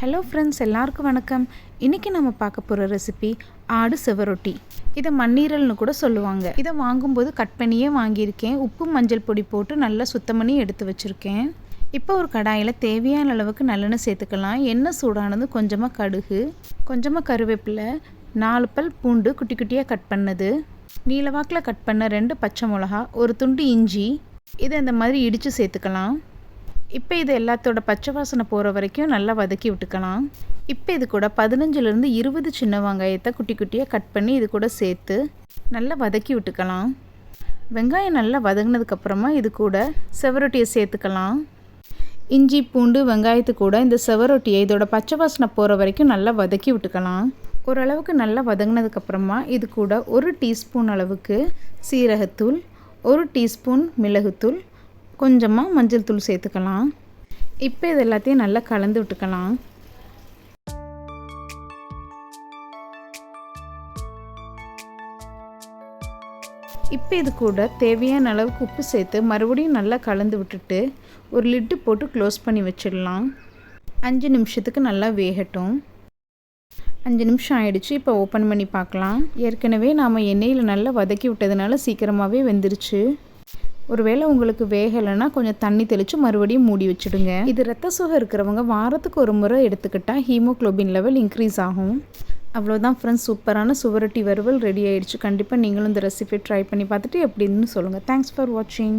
Hello friends எல்லாருக்கும் வணக்கம். இன்றைக்கி நம்ம பார்க்க போகிற ரெசிபி ஆடு செவரொட்டி. இதை மண்ணீரல்னு கூட சொல்லுவாங்க. இதை வாங்கும்போது கட் பண்ணியே வாங்கியிருக்கேன். உப்பு மஞ்சள் பொடி போட்டு நல்லா சுத்தம் பண்ணி எடுத்து வச்சுருக்கேன். இப்போ ஒரு கடாயில் தேவையான அளவுக்கு நல்லெண்ணெய் சேர்த்துக்கலாம். எண்ணெய் சூடானது கொஞ்சமாக கடுகு கொஞ்சமாக கருவேப்பிலை நாலு பல் பூண்டு குட்டி குட்டியாக கட் பண்ணது. நீலவாக்கில் கட் பண்ண ரெண்டு பச்சை மிளகா ஒரு துண்டு இஞ்சி. இதை இந்த மாதிரி இடித்து சேர்த்துக்கலாம். இப்போ இது எல்லாத்தோட பச்சை வாசனை போகிற வரைக்கும் நல்லா வதக்கி விட்டுக்கலாம். இப்போ இது கூட பதினஞ்சுலேருந்து இருபது சின்ன வெங்காயத்தை குட்டி குட்டியாக கட் பண்ணி இது கூட சேர்த்து நல்லா வதக்கி விட்டுக்கலாம். வெங்காயம் நல்லா வதங்கினதுக்கப்புறமா இது கூட செவரொட்டியை சேர்த்துக்கலாம். இஞ்சி பூண்டு வெங்காயத்து கூட இந்த செவரொட்டியை இதோட பச்சை வாசனை போகிற வரைக்கும் நல்லா வதக்கி விட்டுக்கலாம். ஓரளவுக்கு நல்லா வதங்கினதுக்கப்புறமா இது கூட ஒரு டீஸ்பூன் அளவுக்கு சீரகத்தூள் ஒரு டீஸ்பூன் மிளகுத்தூள் கொஞ்சமாக மஞ்சள் தூள் சேர்த்துக்கலாம். இப்போ இது எல்லாத்தையும் நல்லா கலந்து விட்டுக்கலாம். இப்போ இது கூட தேவையான அளவுக்கு உப்பு சேர்த்து மறுபடியும் நல்லா கலந்து விட்டுட்டு ஒரு லிட்டு போட்டு க்ளோஸ் பண்ணி வச்சிடலாம். அஞ்சு நிமிஷத்துக்கு நல்லா வேகட்டும். அஞ்சு நிமிஷம் ஆயிடுச்சு இப்போ ஓப்பன் பண்ணி பார்க்கலாம். ஏற்கனவே நாம் எண்ணெயில் நல்லா வதக்கி விட்டதுனால சீக்கிரமாகவே வெந்துருச்சு. ஒருவேளை உங்களுக்கு வேகலைன்னா கொஞ்சம் தண்ணி தெளித்து மறுபடியும் மூடி வச்சுடுங்க. இது ரத்த சுகம் இருக்கிறவங்க வாரத்துக்கு ஒரு முறை எடுத்துக்கிட்டால் ஹீமோக்ளோபின் லெவல் இன்க்ரீஸ் ஆகும். அவ்வளோதான் ஃப்ரெண்ட்ஸ் சூப்பரான சுவரட்டி வறுவல் ரெடி ஆயிடுச்சு. கண்டிப்பாக நீங்களும் இந்த ரெசிபி ட்ரை பண்ணி பார்த்துட்டு எப்படின்னு சொல்லுங்கள் தேங்க்ஸ் ஃபார் வாட்சிங்